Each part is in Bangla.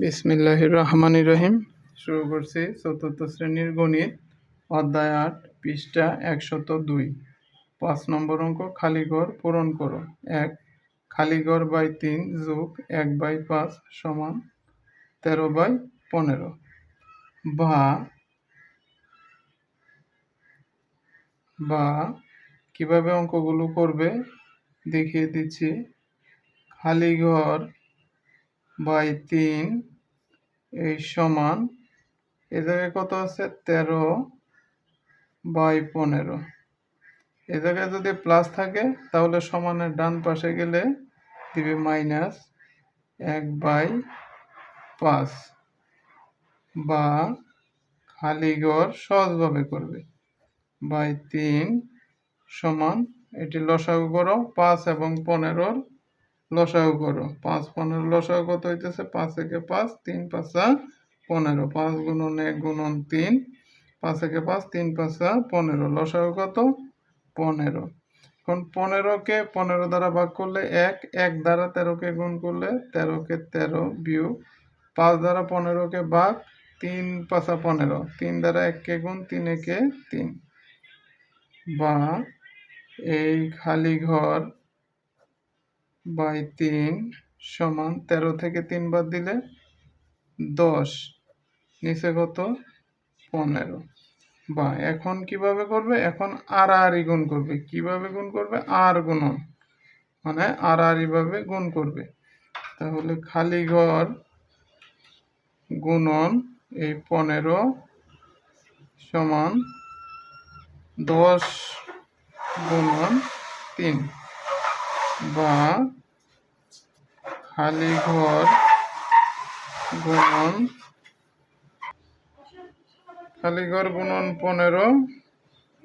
বিসমিল্লাহ রহমান রহিম। শুরু করছি চতুর্থ শ্রেণির গণিত, অধ্যায় আট, পৃষ্ঠা একশত দুই। পাঁচ নম্বর অঙ্ক খালিঘর পূরণ করো। এক খালিঘর বাই তিন যোগ এক বাই পাঁচ সমান তেরো বাই পনেরো। বা বা, কীভাবে অঙ্কগুলো করবে দেখিয়ে দিচ্ছি। খালি ঘর বাই তিন এই সমান এ জায়গায় কত আছে? তেরো বাই পনেরো। এ জায়গায় যদি প্লাস থাকে, তাহলে সমানের ডান পাশে গেলে দিবে মাইনাস এক বাই পাঁচ বা খালি ঘর সহজভাবে করবে। বাই তিন সমান, এটি লসাগু করো, পাঁচ এবং পনেরোর লসাগু করো। পাঁচ পনেরো লসাগু কত হইতেছে? পাঁচ একে পাঁচ, তিন পাঁচা পনেরো। পাঁচ গুণন এক গুণন তিন, পাঁচ একে পাঁচ, তিন পাঁচা পনেরো। লসাগু কত? পনেরো। এখন পনেরোকে, পনেরো দ্বারা ভাগ করলে এক এক দ্বারা তেরোকে গুণ করলে তেরোকে তেরো বিয়োগ। পাঁচ দ্বারা পনেরোকে ভাগ, তিন পাঁচা পনেরো। তিন দ্বারা এককে গুণ, তিন একে তিন। বা এই খালি ঘর বাই তিন সমান তেরো থেকে তিন বাদ দিলে দশ। নিচে কত? পনেরো। বা এখন কীভাবে করবে? এখন আর আর গুণ করবে। কীভাবে গুণ করবে? আর গুণন। মানে আর আর গুণ করবে। তাহলে খালি ঘর গুণন এই পনেরো সমান দশ গুণন তিন। বা খালি ঘর গুণন, খালি ঘর গুণন পনেরো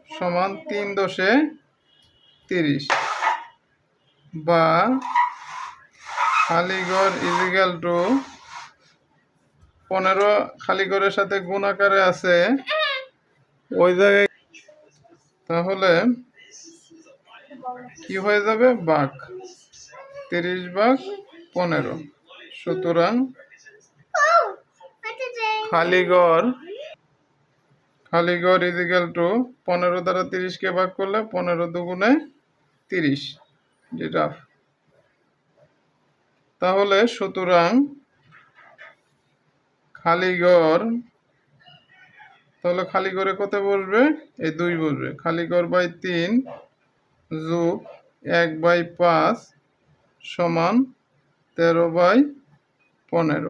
সমান তিন দশে তিরিশ। বা খালি ঘর ইজিক্যাল টু পনেরো খালি ঘরের সাথে গুণ আকারে আছে ওই জায়গায় তাহলে কি হয়ে যাবে? বাঘ। তিরিশ বাঘ, পনেরো। সুতরাং খালিগড়। খালিগড় ইজিক্যাল টু পনেরো দ্বারা তিরিশকে ভাগ করলে পনেরো দুগুণে তিরিশ। যেটা তাহলে সুতরাং খালিগড়, তাহলে খালিগড়ে কত বসবে? এই দুই বসবে। খালিগড় বাই তিন যোগ এক বাই পাঁচ সমান তেরো বাই পনেরো।